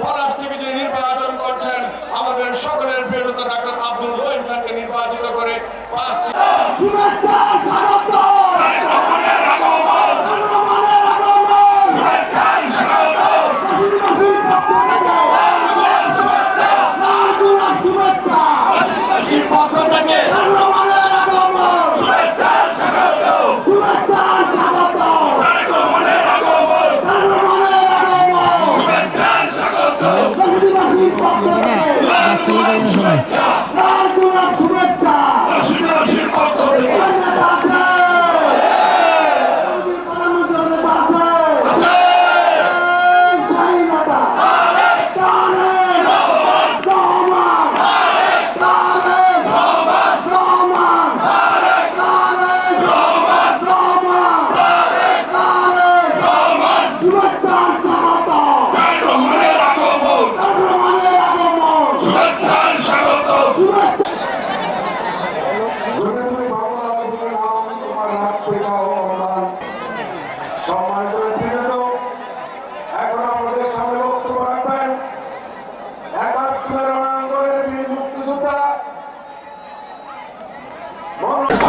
পলাশটিভি যিনি নির্বাচন করছেন। আমাদের সকলের প্রিয় ডাক্তার আব্দুল রহিম খানকে নির্বাচিত করে পাঁচটি কাশীবাসীর একাত্তরের রণাঙ্গনের বীর মুক্তিযোদ্ধা।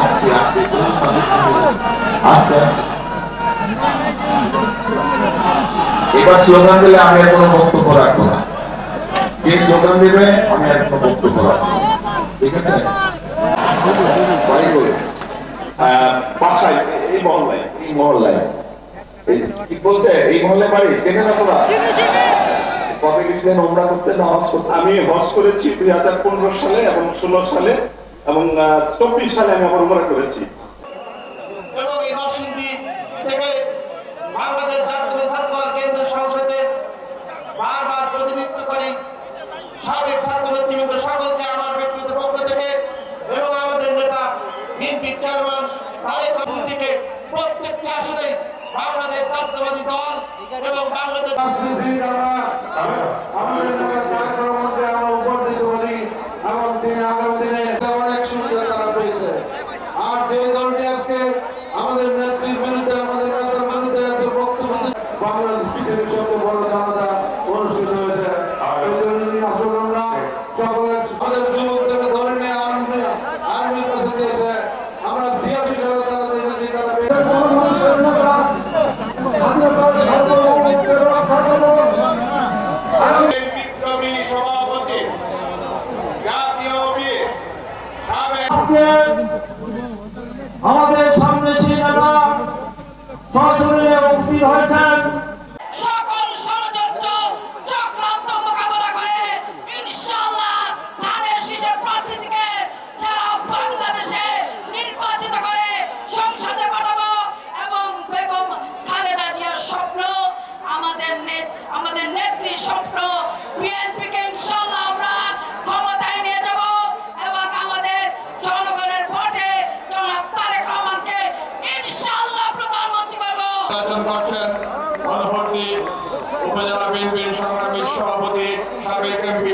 আস্তে আস্তে আস্তে আস্তে। এবার স্লোগান দিলে আমি আর কোনো বক্তব্য রাখব না। যে স্লোগান দিবে আমি আর কোনো বক্তব্য রাখব না। ঠিক আছে বাসায় এই মহল্লায় এই মহল্লায়। এই- ঠিক বলছে? এই মহল্লায় বাড়ি? চেনে না তোরা কত গেছিলেন? ওমরা করতে না হজ করতে? আমি হজ করেছি দুই হাজার পনেরো সালে এবং ষোলো সালে এবং চব্বিশ সালে আমি আবার উমরা করেছি। এবং এই নরসিংদী থেকে বাংলাদেশ জাতীয় ছাত্র কেন্দ্রের সংসদে বারবার প্রতিনিধিত্ব করি। সাবেক ছাত্র নেতৃবৃন্দ সকলকে আমার ব্যক্তিগত পক্ষ থেকে এবং আমাদের নেতা বিএনপি চেয়ারম্যান তারেক থেকে প্রত্যেকটি আসলে বাংলাদেশ জাতীয়বাদী দল এবং বাংলাদেশ রাজনীতি আমরা আমাদের নেতা তারেক রহমানকে আমরা উপর দিতে পারি এবং তিনি আগামী দিনে অনেক সুবিধা তারা পেয়েছে। আর যে দলটি আজকে আমাদের নেত্রীর বিরুদ্ধে আমাদের নেতার বিরুদ্ধে এত বক্তব্য দিচ্ছে, বাংলাদেশ পৃথিবীর সবচেয়ে বড় জানাজা অনুষ্ঠিত হয়েছে। এই জন্য আসলে আমরা। সকলে সাবেক আমাদের সামনে সেই নেতা সশরীরে উপস্থিত হয়েছেন। সকল ষড়যন্ত্র চক্রান্ত নির্বাচন করছেন মনোহরদী উপজেলা বিএনপির সংগ্রামী সভাপতি সাবেক এমপি